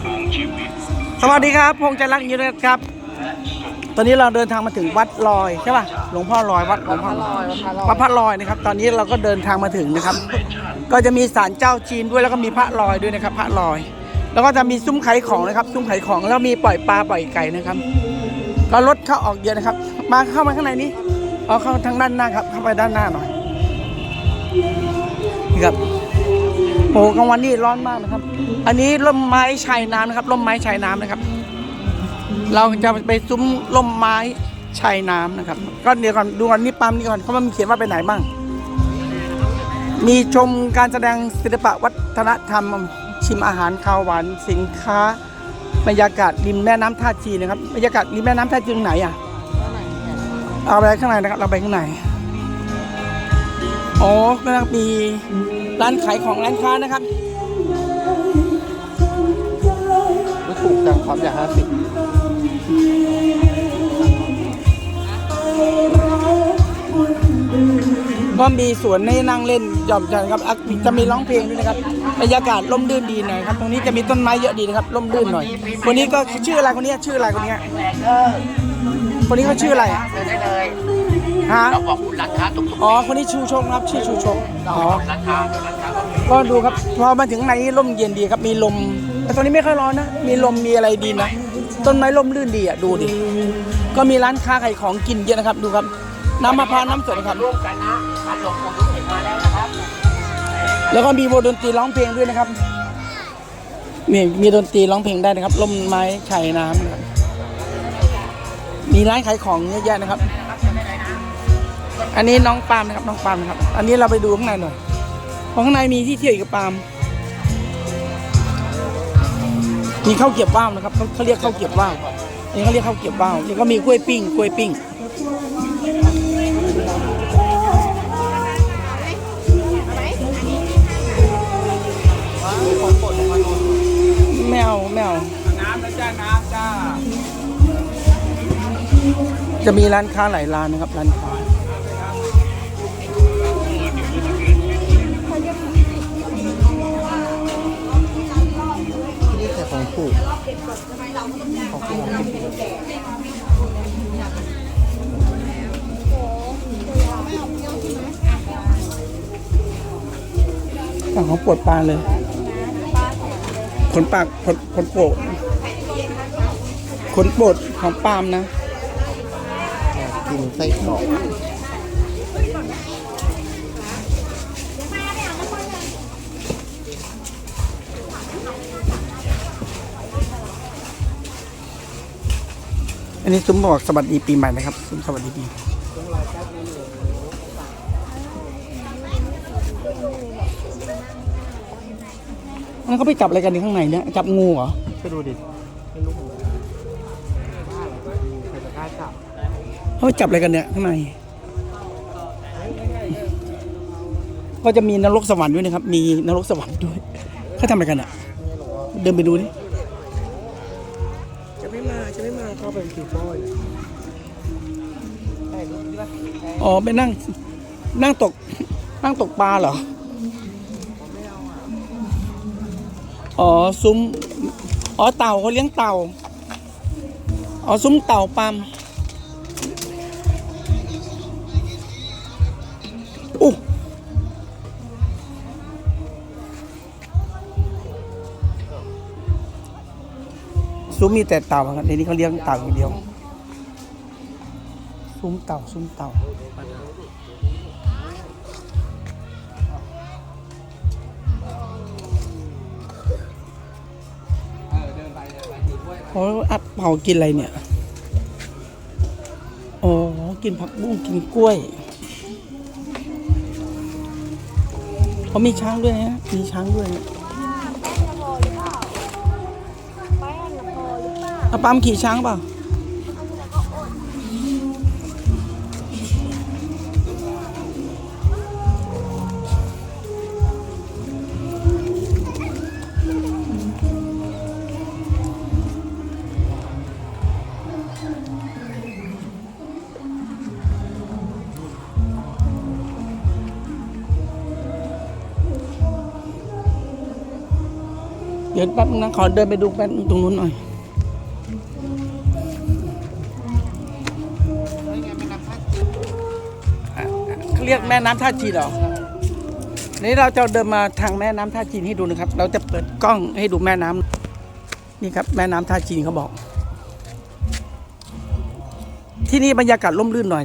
ของชีวิตสวัสดีครับพงษ์ใจรักยูเนตครับ ตอนนี้เราเดินทางมาถึงวัดลอยใช่ป่ะ หลวงพ่อลอยวัดหลวงพ่อลอยวัดพระลอยนะครับ ตอนนี้เราก็เดินทางมาถึงนะครับ ก็จะมีศาลเจ้าจีนด้วยแล้วก็มีพระลอยด้วยนะครับ พระลอย แล้วก็จะมีซุ้มขายของนะครับ ซุ้มขายของแล้วมีปล่อยปลาปล่อยไก่นะครับ ก็รถเข้าออกเยอะนะครับ มาเข้ามาข้างในนี้เอาเข้าทางด้านหน้าครับ เข้าไปด้านหน้าหน่อยนี่ครับ โอ้โหกลางวันนี่ร้อนมากนะครับ อันนี้ร่มไม้ชายน้ำนะครับ ร่มไม้ชายน้ำนะครับ เราจะไปซุ้มร่มไม้ชายน้ำนะครับ ก็เดี๋ยวก่อนดูก่อนนี่ปั๊มนี่ก่อนเขามันเขียนว่าไปไหนบ้าง มีชมการแสดงศิลปะวัฒนธรรมชิมอาหารข้าวหวานสินค้า บรรยากาศริมแม่น้ำท่าจีนนะครับบรรยากาศริมแม่น้ำท่าจีนตรงไหนอะเอาไปข้างในนะครับ เราไปข้างใน อ๋อก็มีร้านขายของร้านค้านะครับไม่ถูกจังความอยากห้าสิบ ก็มีสวนให้นั่งเล่นหย่อมใจครับจะมีร้องเพลงด้วยนะครับบรรยากาศร่มรื่นดีหน่อยครับตรงนี้จะมีต้นไม้เยอะดีนะครับร่มรื่นหน่อยคนนี้ก็ชื่ออะไรคนนี้ชื่ออะไรคนนี้คนนี้เขาชื่ออะไรได้เลยฮะเราบอกคุณร้านค้าทุกอ๋อคนนี้ชูชงครับชื่อชูชงอ๋อร้านค้าร้านาก็ดูครับพอมาถึงในนี้ร่มเย็นดีครับมีลม แต่ตอนนี้ไม่ค่อยร้อนนะ มีลมมีอะไรดีนะ ต้นไม้ร่มรื่นดีอะดูดิก็มีร้านค้าขายของกินเยอะนะครับดูครับ น้ำมะพร้าวน้ำสดครับร่วมกันนะร้านหลวงปู่ทุกเห็นมาแล้วนะครับ แล้วก็มีวงดนตรีร้องเพลงด้วยนะครับมีมีดนตรีร้องเพลงได้นะครับร่มไม้ชายน้ำนะครับมีร้านขายของเยอะแยะนะครับ อันนี้น้องปาล์มนะครับน้องปาล์มนะครับ อันนี้เราไปดูข้างในหน่อยข้างในมีที่เที่ยวอีกกับปาล์มมีข้าวเกรียบว่าวนะครับเขาเรียกข้าวเกรียบว่าวนนี้เขาเรียกข้าวเกรียบว่าวแล้วก็มีกล้วยปิ้งกล้วยปิ้ง จะมีร้านค้าหลายร้านนะครับร้านค้าที่นี่ขายของถูกของถูกฝั่งของปวดปลาเลยขนปากขนขนโปดขนโปดของปาล์มนะ กินไส้กรอกอันนี้ซุ้มบอกสวัสดีปีใหม่นะครับซุ้มสวัสดีปีนั่นเขาไปจับอะไรกันในข้างในเนี่ยจับงูเหรอไปดูดิไม่รู้เหมือนกันใครจะกล้าจับ เขาไปจับอะไรกันเนี่ยข้างในก็จะมีนรกสวรรค์ด้วยนะครับ มีนรกสวรรค์ด้วยเขาทำอะไรกันอะ เดินไปดูดิจะไม่มาจะไม่มาเข้าไปถือป้อยอ๋อไปนั่งนั่งตก นั่งตกปลาเหรอ อ๋อซุ้มอ๋อเต่าเขาเลี้ยงเต่า อ๋อซุ้มเต่าปาม ซุ้มมีแต่เต่าครับในนี้เขาเลี้ยงเต่าอย่างเดียว ซุ้มเต่าซุ้มเต่าเขาอัดเผากินอะไรเนี่ย อ๋อ กินผักบุ้งกินกล้วย เขามีช้างด้วยนะมีช้างด้วยนะ เขาปั๊มขี่ช้างเปล่าเดี๋ยวแป๊บนึงนะขอเดินไปดูแป๊บตรงนู้นหน่อย เรียกแม่น้ำท่าจีนเหรอนี่เราจะเดินมาทางแม่น้ำท่าจีนให้ดูนะครับ เราจะเปิดกล้องให้ดูแม่น้ำนี่ครับแม่น้ำท่าจีนเขาบอก ที่นี่บรรยากาศร่มรื่นหน่อย